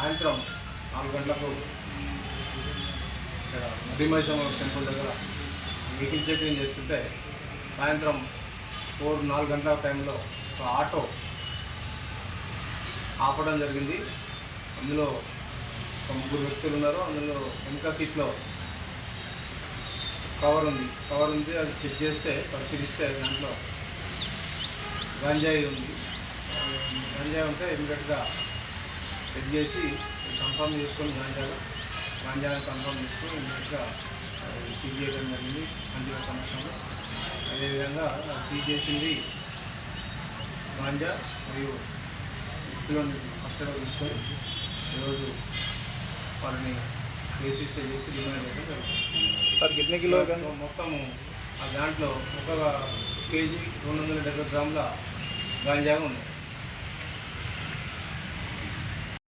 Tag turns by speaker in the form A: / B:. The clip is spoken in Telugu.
A: సాయంత్రం నాలుగు గంటలకు ఇక్కడ మదిమైసమ్మ టెంపుల్ దగ్గర వెహికల్ చెకింగ్ చేస్తుంటే సాయంత్రం ఫోర్ నాలుగు గంటల టైంలో ఒక ఆటో ఆపడం జరిగింది. అందులో ఒక ముగ్గురు వ్యక్తులు ఉన్నారు. అందులో వెనక సీట్లో కవర్ ఉంది. కవర్ ఉంది. అది చెక్ చేస్తే పరిశీలిస్తే దాంట్లో గంజాయి ఉంది. గంజాయి ఉంటే ఇమీడియట్గా చెక్ చేసి కన్ఫర్మ్ చేసుకొని గాంజాలు గాంజాని కన్ఫర్మ్ చేసుకొని ఇమీడియట్గా సీజ్ చేయడం జరిగింది అంతిమ సమక్షంలో అదేవిధంగా సీజ్ చేసింది గాంజా మరియు వ్యక్తులను కస్టడీలో తీసుకొని ఈరోజు వారిని కేసీసీ చేసి డిమాండ్ చేయడం జరుగుతుంది.
B: సార్ కితనే కిలో का
A: మొత్తము ఆ దాంట్లో ఒక కేజీ రెండు వందల డెబ్బై గ్రాముల గాంజా ఉంది.